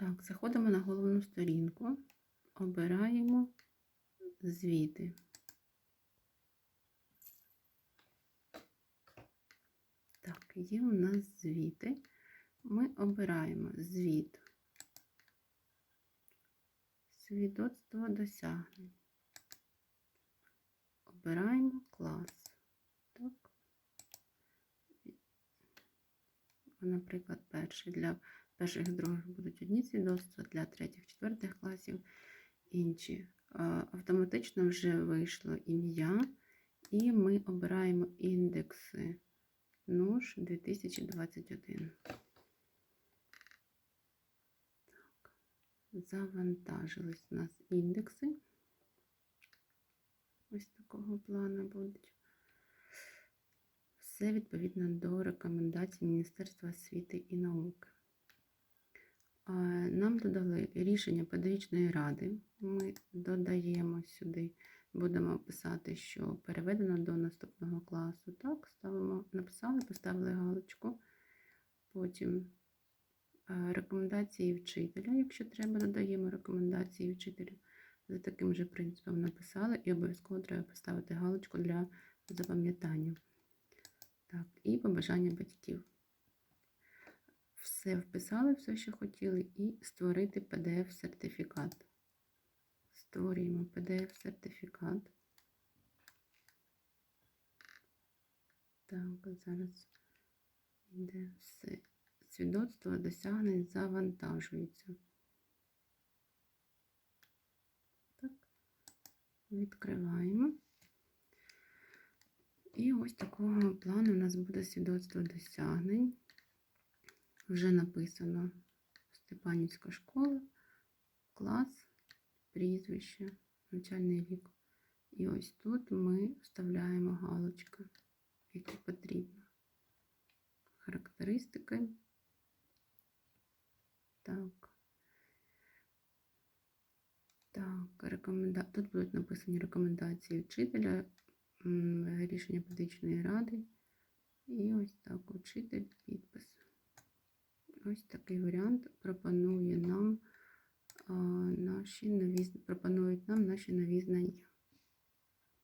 Так, заходимо на головну сторінку, обираємо звіти. Так, є у нас звіти. Ми обираємо звіт. Свідоцтво досягнень. Обираємо клас. Так. Наприклад, перший для перших і других будуть одні свідоцтва, для третіх, четвертих класів інші. Автоматично вже вийшло ім'я, і ми обираємо індекси НУШ 2021. Так. Завантажились у нас індекси. Ось такого плану будуть. Все відповідно до рекомендацій Міністерства освіти і науки. Нам додали рішення педагогічної ради. Ми додаємо сюди, будемо писати, що переведено до наступного класу. Так, ставимо, написали, поставили галочку. Потім рекомендації вчителя, якщо треба, додаємо рекомендації вчителю. За таким же принципом написали, і обов'язково треба поставити галочку для запам'ятання. Так, і побажання батьків. Все вписали, все, що хотіли, і створити PDF-сертифікат. Створюємо PDF-сертифікат. Так, зараз йде все. Свідоцтво досягнень завантажується. Так, відкриваємо. І ось такого плану у нас буде свідоцтво досягнень. Вже написано Степанівська школа, клас, прізвище, навчальний рік. І ось тут ми вставляємо галочки, які потрібно. Характеристики. Так. Так, рекоменда... тут будуть написані рекомендації вчителя, рішення педагогічної ради. І ось так, учитель. Ось такий варіант пропонує нам наші нові, пропонують нам наші нові знання.